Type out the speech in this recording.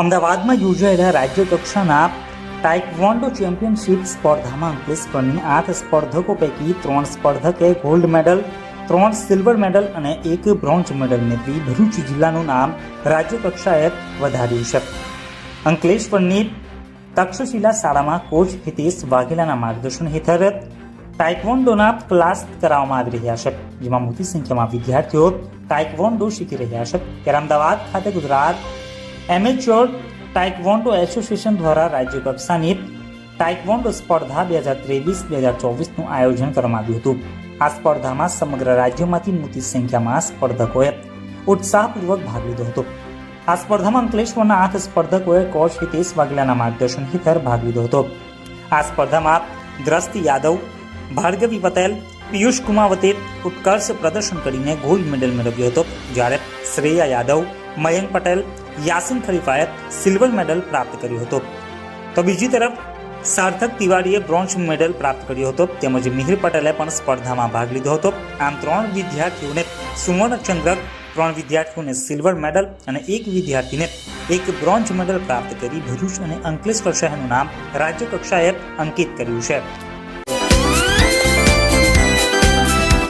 અમદાવાદમાં યોજાયેલા રાજ્ય કક્ષાના ટાઇકવોન્ડો ચેમ્પિયનશિપ સ્પર્ધામાં અંકલેશ્વરની આઠ સ્પર્ધકો પૈકી ત્રણ સ્પર્ધકે ગોલ્ડ મેડલ, ત્રણ સિલ્વર મેડલ અને એક બ્રોન્ઝ મેડલ મેળવી ભરૂચ જિલ્લાનું નામ રાજ્ય કક્ષાએ વધાર્યું છે. અંકલેશ્વરની તક્ષશિલા શાળામાં કોચ હિતેશ વાઘેલાના માર્ગદર્શન હેઠળ ટાઇકવોન્ડોના ક્લાસ કરાવવામાં આવી રહ્યા છે, જેમાં મોટી સંખ્યામાં વિદ્યાર્થીઓ ટાઇકવોન્ડો શીખી રહ્યા છે. ત્યારે અમદાવાદ ખાતે ગુજરાત એમેચ્યોર ટાઇકવોન્ડો એસોસિએશન દ્વારા રાજ્ય કક્ષાની ટાઇકવોન્ડો સ્પર્ધા બે હજાર ત્રેવીસ, બે હજાર ચોવીસનું આયોજન કરવામાં આવ્યું હતું. આ સ્પર્ધામાં સમગ્ર રાજ્યમાંથી મોટી સંખ્યામાં સ્પર્ધકોએ ઉત્સાહપૂર્વક ભાગ લીધો હતો. આ સ્પર્ધામાં અંકલેશ્વરના આઠ સ્પર્ધકોએ કોચ હિતેશ વાઘેલાના માર્ગદર્શન હેઠળ ભાગ લીધો હતો. આ સ્પર્ધામાં દ્રષ્ટિ યાદવ, ભાર્ગવી પટેલ, પિયુષ કુમાવતે ઉત્કર્ષ પ્રદર્શન કરીને ગોલ્ડ મેડલ મેળવ્યો હતો. જ્યારે શ્રેયા યાદવ, મયંક પટેલ યાસીન ખલીફાએ સિલ્વર મેડલ પ્રાપ્ત કર્યો હતો. તો બીજી તરફ, સાર્થક તિવારીએ બ્રોન્ઝ મેડલ પ્રાપ્ત કર્યો હતો. તેમજ મિહિર પટેલે પણ સ્પર્ધામાં ભાગ લીધો હતો. આમ ત્રણ વિદ્યાર્થીઓને સુવર્ણ ચંદ્રક ત્રણ વિદ્યાર્થીઓને સિલ્વર મેડલ અને એક વિદ્યાર્થીને એક બ્રોન્ઝ મેડલ પ્રાપ્ત કરી ભરૂચ અને અંકલેશ્વર શહેરનું નામ રાજ્ય કક્ષાએ અંકિત કર્યું છે.